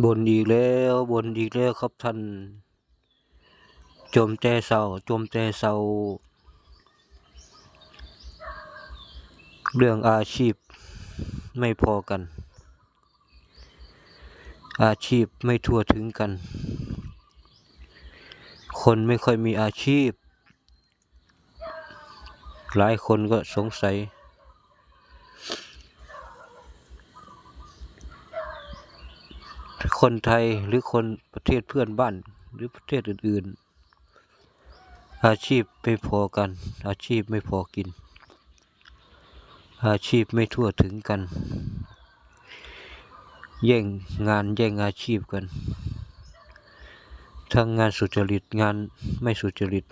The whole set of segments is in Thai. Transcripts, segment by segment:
บนอีกแล้วบนอีกแล้วครับท่าน จมใจเศร้าจมใจเศร้า เรื่องอาชีพไม่พอกัน อาชีพไม่ทั่วถึงกัน คนไม่ค่อยมีอาชีพ หลายคนก็สงสัย คนไทยหรือคนประเทศเพื่อนบ้านหรือประเทศอื่น ๆ อาชีพไม่พอกัน อาชีพไม่พอกิน อาชีพไม่ทั่วถึงกัน แย่งงานแย่งอาชีพกัน ทั้งงานสุจริตงานไม่สุจริต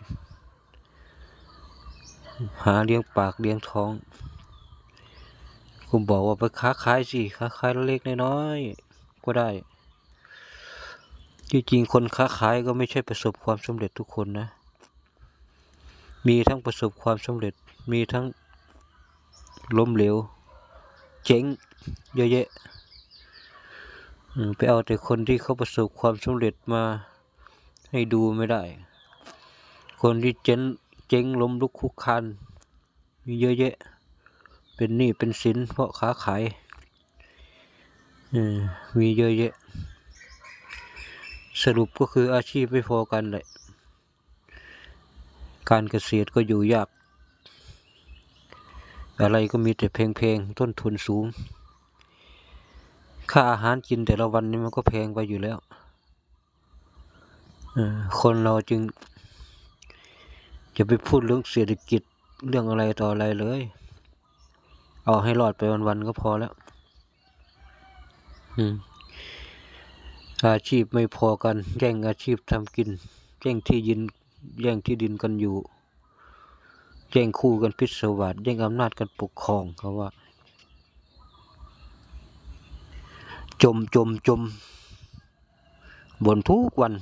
หาเลี้ยงปากเลี้ยงท้องคุณบอกว่าไปค้าขายสิค้าขายเล็กน้อยก็ได้ จริงๆคนค้าขายก็ไม่ใช่ประสบความสำเร็จทุกคนนะ มีทั้งประสบความสำเร็จ มีทั้งล้มเหลว เจ๊งเยอะแยะไปเอาแต่คนที่เขาประสบความสำเร็จมาให้ดูไม่ได้ คนที่เจ๊งเจ๊งล้มลุกคลุกคานมีเยอะแยะ เป็นหนี้เป็นสินเพราะค้าขายมีเยอะแยะ สรุปก็คืออาชีพไม่พอกันแหละ การเกษตรก็อยู่ยาก อะไรก็มีแต่แพงๆ ต้นทุนสูง ค่าอาหารกินแต่ละวันนี้มันก็แพงไปอยู่แล้ว คนเราจึง จะไปพูดเรื่องเศรษฐกิจเรื่องอะไรต่ออะไรเลย เอาให้รอดไปวันๆก็พอแล้ว อืม อาชีพไม่พอกัน แย่งอาชีพทำกิน แย่งที่ยินแย่งที่ดินกันอยู่ แย่งคู่กันพิศวาสแย่งอำนาจกันปกครองเขาว่า จมจมจมบนทุกวัน